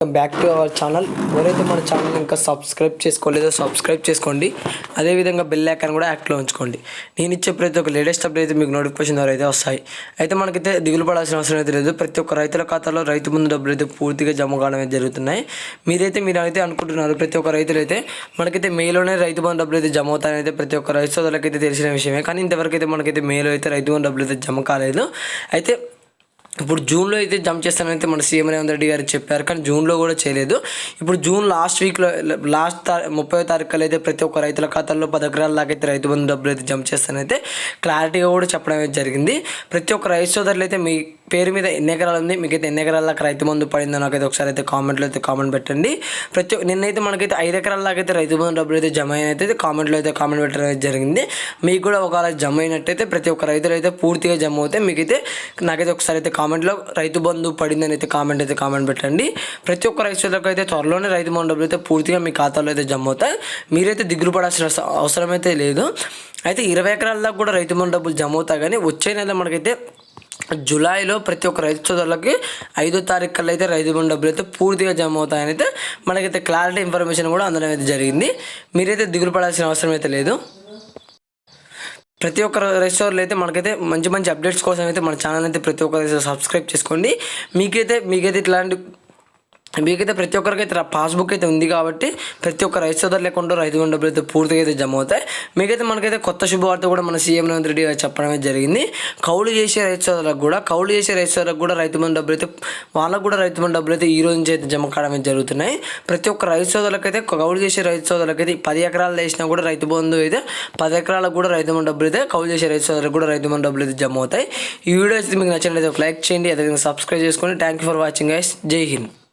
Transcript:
Back to our channel ఎవరైతే మన channel ఇంకా సబ్స్క్రైబ్ చేసుకోలేదో సబ్స్క్రైబ్ చేసుకోండి. అదేవిధంగా బెల్ ఐకాన్ కూడా యాక్ట్లో ఉంచుకోండి. నేను ఇచ్చే ప్రతి ఒక్క లేటెస్ట్ అప్డేట్ అయితే మీకు నోటిఫికేషన్ ద్వారా అయితే వస్తాయి. అయితే మనకైతే దిగులు పడాల్సిన అవసరం అయితే లేదు. ప్రతి ఒక్క రైతుల ఖాతాలో రైతు ముందు డబ్బులు అయితే పూర్తిగా జమ కావడం అయితే జరుగుతున్నాయి. మీరైతే మీరు అయితే అనుకుంటున్నారు ప్రతి ఒక్క రైతులు అయితే మనకైతే మేలోనే రైతు బంధు డబ్బులు అయితే జమ అవుతాయని అయితే ప్రతి ఒక్క రైతు సోదరులకైతే తెలిసిన విషయమే. కానీ ఇంతవరకు అయితే మనకైతే మేలో అయితే రైతు బంధు డబ్బులు అయితే జమ కాలేదు. అయితే ఇప్పుడు జూన్లో అయితే జంప్ చేస్తానైతే మన సీఎం రేవంత్ రెడ్డి గారు చెప్పారు కానీ జూన్లో కూడా చేయలేదు. ఇప్పుడు జూన్ లాస్ట్ వీక్లో లాస్ట్ తా ముప్పై తారీఖులో అయితే ప్రతి ఒక్క రైతుల ఖాతాల్లో పది ఎకరాల దాకా అయితే రైతు బంధు డబ్బులు అయితే జంప్ చేస్తానైతే క్లారిటీగా కూడా చెప్పడం అయితే జరిగింది. ప్రతి ఒక్క రైతు సోదరులు అయితే మీ పేరు మీద ఎన్ని ఎకరాలు ఉంది? మీకైతే ఎన్ని ఎకరాల దాకా రైతు బంధు పడిందో నాకైతే ఒకసారి అయితే కామెంట్లో అయితే కామెంట్ పెట్టండి. ప్రతి ఒక్క- నిన్నైతే మనకైతే ఐదు ఎకరాల దాకా అయితే రైతు బంధు డబ్బులు అయితే జమ అయినట్టయితే కామెంట్లో అయితే కామెంట్ పెట్టడం అయితే జరిగింది. మీకు కూడా ఒకవేళ జమ అయినట్టయితే ప్రతి ఒక్క రైతులు అయితే పూర్తిగా జమ అవుతే మీకైతే నాకైతే ఒకసారి అయితే కామెంట్లో రైతు బంధు పడిందని అయితే కామెంట్ అయితే కామెంట్ పెట్టండి. ప్రతి ఒక్క రైతులకు అయితే త్వరలోనే రైతు బంధు డబ్బులు అయితే పూర్తిగా మీ ఖాతాలో అయితే జమ అవుతాయి. మీరైతే దిగులు పడాల్సిన అవస- అవసరం అయితే లేదు. అయితే ఇరవై ఎకరాల దాకా కూడా రైతు బంధు డబ్బులు జమ అవుతాయి కానీ వచ్చే నెల మనకైతే జూలైలో ప్రతి ఒక్క రైతు సోదరులకి ఐదో తారీఖు కల్లా అయితే రైతు బంధు డబ్బులు అయితే పూర్తిగా జమ అవుతాయని అయితే మనకైతే క్లారిటీ ఇన్ఫర్మేషన్ కూడా అందడం అయితే జరిగింది. మీరైతే దిగులు పడాల్సిన అవసరం అయితే లేదు. ప్రతి ఒక్క రెస్టారెంట్లో అయితే మనకైతే మంచి మంచి అప్డేట్స్ కోసం అయితే మన ఛానల్ అయితే ప్రతి ఒక్కరు సబ్స్క్రైబ్ చేసుకోండి. మీకైతే మీకైతే ఇట్లాంటి మీకైతే ప్రతి ఒక్కరికైతే పాస్బుక్ అయితే ఉంది కాబట్టి ప్రతి ఒక్క రైతు సోదరు లేకుండా రైతు బంధు డబ్బులు అయితే పూర్తిగా అయితే జమ అవుతాయి మీకైతే మనకైతే కొత్త శుభవార్త కూడా మన సీఎం రేవంత్ రెడ్డి గారు చెప్పడం జరిగింది. కౌలు చేసే రైతు సోదరులకు కూడా కౌలు చేసే రైతు సోదరులకు కూడా రైతు బంధు డబ్బులు అయితే వాళ్ళకు కూడా రైతు బంధు డబ్బులు అయితే ఈ రోజు నుంచి అయితే జమ కావడం జరుగుతున్నాయి. ప్రతి ఒక్క రైతు సోదరులకైతే కౌలు చేసే రైతు సోదరులకైతే పది ఎకరాలు వేసినా కూడా రైతు బంధు అయితే పది ఎకరాలకు కూడా రైతు బంధు డబ్బులు అయితే కౌలు చేసే రైతు సోదరులకు కూడా రైతు బంధు డబ్బులు అయితే జమ అవుతాయి ఈ వీడియో అయితే మీకు నచ్చినట్లయితే ఒక లైక్ చేయండి అదేవిధంగా సబ్స్క్రైబ్ చేసుకోండి. Thank you for watching guys Jai Hind